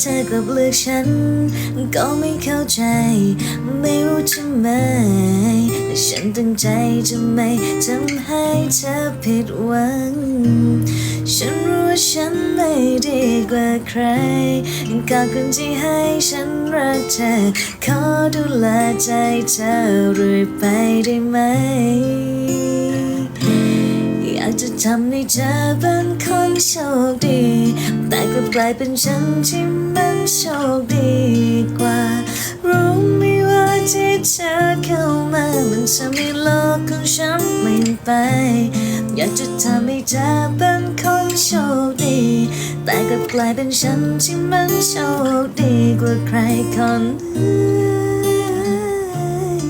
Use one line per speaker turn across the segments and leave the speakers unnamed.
เธอกลับเลือกฉัน ก็ไม่เข้าใจ ไม่รู้ทำไมแต่ฉันตั้งใจจะไม่ทำให้เธอผิดหวัง ฉันรู้ว่าฉันไม่ดีกว่าใครกับคนที่ให้ฉันรักเธอ ขอดูแลใจเธอเรื่อยไปได้ไหม อยากจะทำให้เธอเป็นคนโชคดี แต่กลับกลายเป็นฉันที่มันโชคดีกว่า รู้ไหมว่าที่เธอเข้ามามันทำให้โลกของฉันเปลี่ยนไป อยากจะทำให้เธอเป็นคนโชคดี แต่กลับกลายเป็นฉันที่มันโชคดีกว่าใครคนอื่น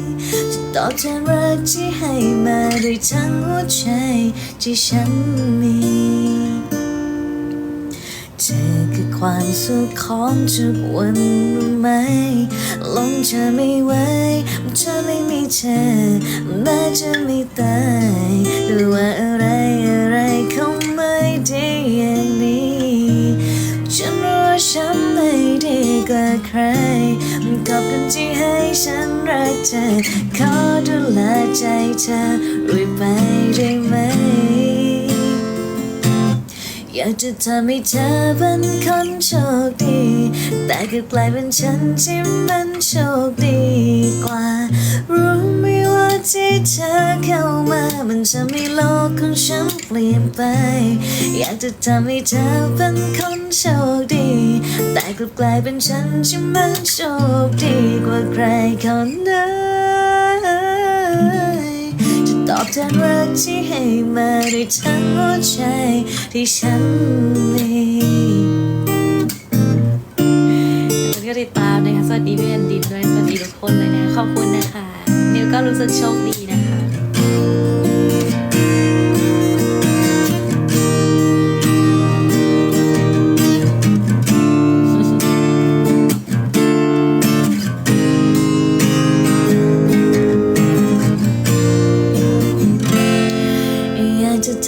จะตอบแทนรักที่ให้มาด้วยทั้งหัวใจที่ฉันมี ความสุขของทุกวันรู้ไหมลงเธอไม่ไหวเธอไม่มีเธอแม้จะไม่ตายหรือว่าอะไรอะไรคงไม่ดีอย่างนี้ฉันรู้ว่าฉันไม่ดีกว่าใครขอบคุณที่ให้ฉันรักเธอขอดูแลใจเธอรื่ยไปได้ไหมากจะทำให้เธอเป็นคนโชคดี แต่ก็กลายเป็นฉันที่มันโชคดีกว่า รู้ไหมว่าที่เธอเข้ามา มันจะมีโลกของฉันเปลี่ยนไป อยากจะทำให้เธอเป็นคนโชคดี แต่กลับกลายเป็นฉันที่มันโชคดีกว่าใครคนนั้นจะต อบแทนรักที่ให้มาด้วยทั้งหัวใจที่ฉันมีวันก็ติดตามนะคะสวัสดีเพี่อนดินด้วยสวัสดีทุกคนเลยนะขอบคุณนะคะ นิวก็รู้สึกโชคดีนะคะ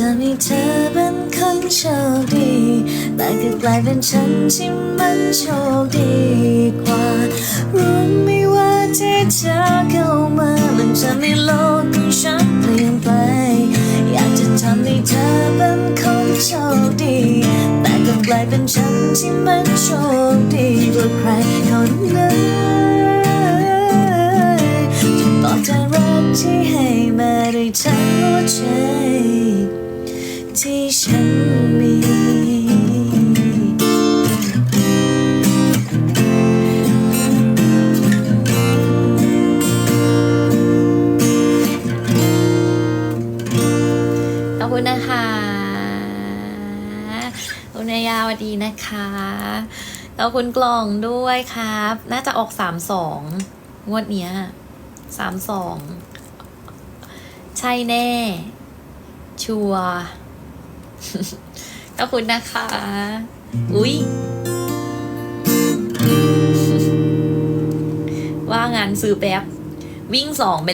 ทำให้เธอเป็นคนโชคดี แต่ก็กลายเป็นฉันที่มันโชคดีกว่า รู้ไหมว่าที่เธอเข้ามามันจะให้โลกของฉันเปลี่ยนไป อยากจะทำให้เธอเป็นคนโชคดี แต่ก็กลายเป็นฉันที่มันโชคดีกว่าใครคนนั้นจะตอบแทนรักที่ให้มาด้วยทั้งหัวใจ ฉันมี ขอบคุณนะคะคุณนายาวัดีนะคะ ขอบคุณกล่องด้วยครับ น่าจะออกสามสองงวดเนี้ยสามสอง ใช่แน่ ชัวร์ ขอบคุณนะคะ อุ้ยว่างานซื้อแป๊บ วิ่งสองไป